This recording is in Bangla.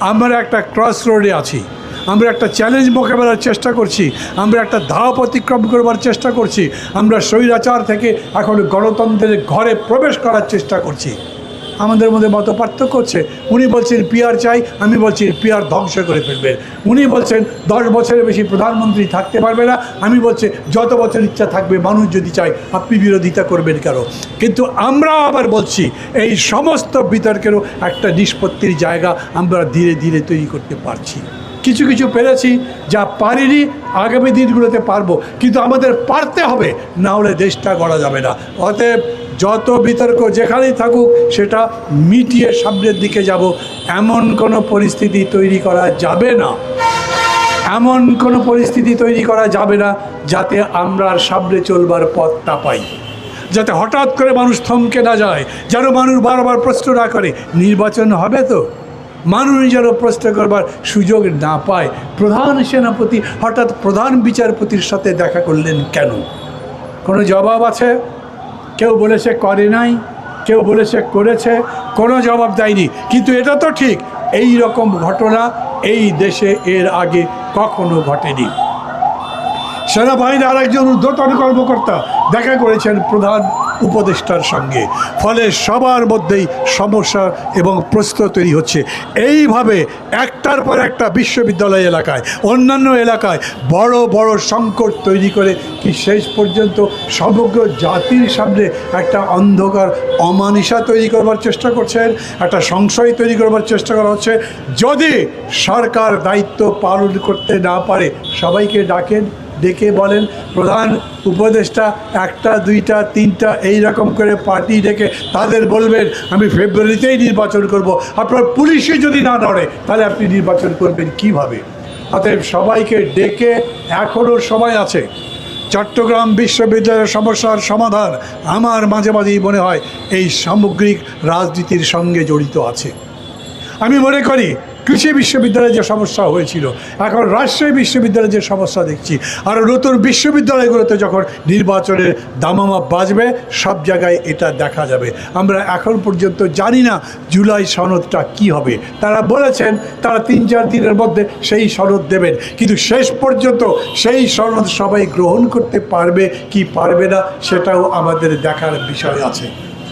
আমরা একটা ক্রস রোডে আছি। আমরা একটা চ্যালেঞ্জ মোকাবেলার চেষ্টা করছি। আমরা একটা ধাপ অতিক্রম করবার চেষ্টা করছি। আমরা স্বৈরাচার থেকে এখন গণতন্ত্রের ঘরে প্রবেশ করার চেষ্টা করছি। আমাদের মধ্যে মত পার্থক্য হচ্ছে। উনি বলছেন পিআর চাই। আমি বলছি পিআর ধ্বংস করে ফেলবেন উনি বলছেন, দশ বছরের বেশি প্রধানমন্ত্রী থাকতে পারবে না। আমি বলছি, যত বছর ইচ্ছা থাকবে, মানুষ যদি চায়, আপনি বিরোধিতা করবেন কেন? কিন্তু আমরা আবার বলছি, এই সমস্ত বিতর্কেরও একটা নিষ্পত্তির জায়গা আমরা ধীরে ধীরে তৈরি করতে পারছি। কিছু কিছু পেরেছি যা পারিনি, আগামী দিনগুলোতে পারব। কিন্তু আমাদের পারতে হবে, না হলে দেশটা গড়া যাবে না। অতএব যত বিতর্ক যেখানেই থাকুক, সেটা মিটিয়ে সামনের দিকে যাব। এমন কোনো পরিস্থিতি তৈরি করা যাবে না। এমন কোনো পরিস্থিতি তৈরি করা যাবে না যাতে আমরা সামনে চলবার পথ না পাই। যাতে হঠাৎ করে মানুষ থমকে না যায়, যেন মানুষ বারবার প্রশ্ন না করে, নির্বাচন হবে তো? মানুষ যেন প্রশ্ন করবার সুযোগ না পায়। প্রধান সেনাপতি, হঠাৎ প্রধান বিচারপতির সাথে দেখা করলেন কেন? কোনো জবাব আছে? কেউ বলেছে করে নাই, কেউ বলেছে করেছে, কোনো জবাব দেয়নি। কিন্তু এটা তো ঠিক, এই রকম ঘটনা এই দেশে এর আগে কখনো ঘটেনি। সেনাবাহিনীর আরেকজন ঊর্ধ্বতন কর্মকর্তা দেখা করেছেন প্রধান উপদেষ্টার সঙ্গে। ফলে সবার মধ্যেই সমস্যা এবং প্রশ্ন তৈরি হচ্ছে। এইভাবে একটার পর একটা বিশ্ববিদ্যালয় এলাকায়, অন্যান্য এলাকায় বড় বড় সংকট তৈরি করে কি শেষ পর্যন্ত সমগ্র জাতির সামনে একটা অন্ধকার অমানিসা তৈরি করবার চেষ্টা করছেন, একটা সংশয় তৈরি করবার চেষ্টা করা হচ্ছে। যদি সরকার দায়িত্ব পালন করতে না পারে, সবাইকে ডাকেন ডেকে বলেন, প্রধান উপদেষ্টা, একটা, দুইটা, তিনটা, এই রকম করে পার্টি ডেকে তাদের বলবেন, আমি ফেব্রুয়ারিতেই নির্বাচন করব। আপনার পুলিশে যদি না নড়ে তাহলে আপনি নির্বাচন করবেন কীভাবে? অতএব সবাইকে ডেকে এখনও সময় আছে। চট্টগ্রাম বিশ্ববিদ্যালয়ের সমস্যার সমাধান আমার মাঝে মাঝেই মনে হয় এই সামগ্রিক রাজনীতির সঙ্গে জড়িত আছে। আমি মনে করি কৃষি বিশ্ববিদ্যালয়ে যে সমস্যা হয়েছিল, এখন রাজশাহী বিশ্ববিদ্যালয়ে যে সমস্যা দেখছি, আর নতুন বিশ্ববিদ্যালয়গুলোতে যখন নির্বাচনের দামামা বাজবে, সব জায়গায় এটা দেখা যাবে। আমরা এখন পর্যন্ত জানি না জুলাই সনদটা কি হবে। তারা বলেছেন, তারা তিন চার দিনের মধ্যে সেই সনদ দেবেন। কিন্তু শেষ পর্যন্ত সেই সনদ সবাই গ্রহণ করতে পারবে কি পারবে না, সেটাও আমাদের দেখার বিষয় আছে।